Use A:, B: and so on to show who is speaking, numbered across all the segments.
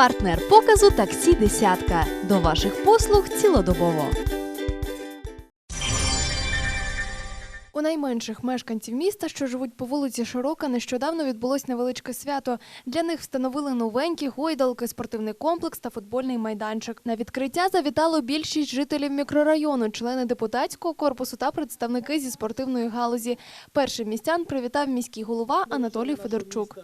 A: Партнер показу таксі Десятка. До ваших послуг цілодобово. У найменших мешканців міста, що живуть по вулиці Широка, нещодавно відбулось невеличке свято. Для них встановили новенькі гойдалки, спортивний комплекс та футбольний майданчик. На відкриття завітало більшість жителів мікрорайону, члени депутатського корпусу та представники зі спортивної галузі. Першим містян привітав міський голова Анатолій Федорчук.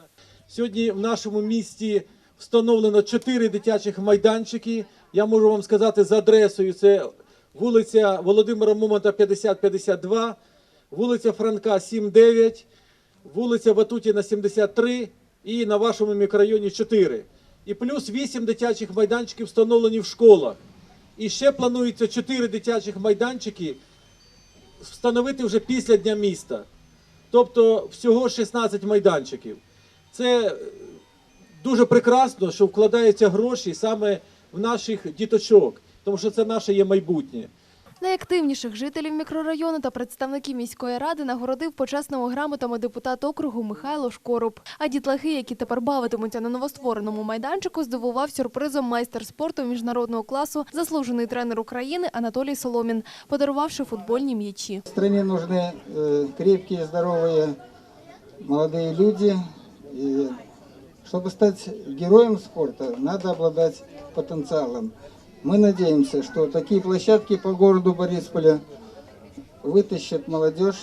B: Сьогодні в нашому місті встановлено чотири дитячих майданчики. Я можу вам сказати за адресою: це вулиця Володимира Момонта 50-52, вулиця Франка 7-9, вулиця Ватутіна 73 і на вашому мікрорайоні 4. І плюс 8 дитячих майданчиків встановлені в школах. І ще планується 4 дитячих майданчики встановити вже після Дня міста. Тобто всього 16 майданчиків. Це дуже прекрасно, що вкладаються гроші саме в наших діточок, тому що це наше є майбутнє.
A: Найактивніших жителів мікрорайону та представників міської ради нагородив почесними грамотами депутат округу Михайло Шкоруб. А дітлахи, які тепер бавитимуться на новоствореному майданчику, здивував сюрпризом майстер спорту міжнародного класу, заслужений тренер України Анатолій Соломін, подарувавши футбольні м'ячі.
C: Стране нужны э, крепкие, здоровые молодые люди. И чтобы стать героем спорта, надо обладать потенциалом. Мы надеемся, что такие площадки по городу Борисполя вытащат молодежь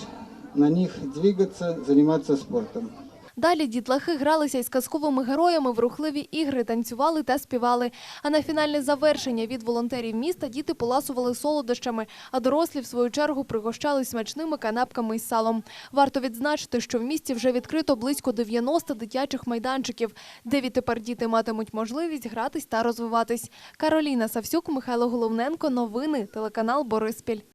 C: на них двигаться, заниматься спортом.
A: Далі дітлахи гралися із казковими героями в рухливі ігри, танцювали та співали. А на фінальне завершення від волонтерів міста діти поласували солодощами, а дорослі, в свою чергу, пригощали смачними канапками із салом. Варто відзначити, що в місті вже відкрито близько 90 дитячих майданчиків, де відтепер діти матимуть можливість гратись та розвиватись. Кароліна Савсюк, Михайло Головненко. Новини. Телеканал Бориспіль.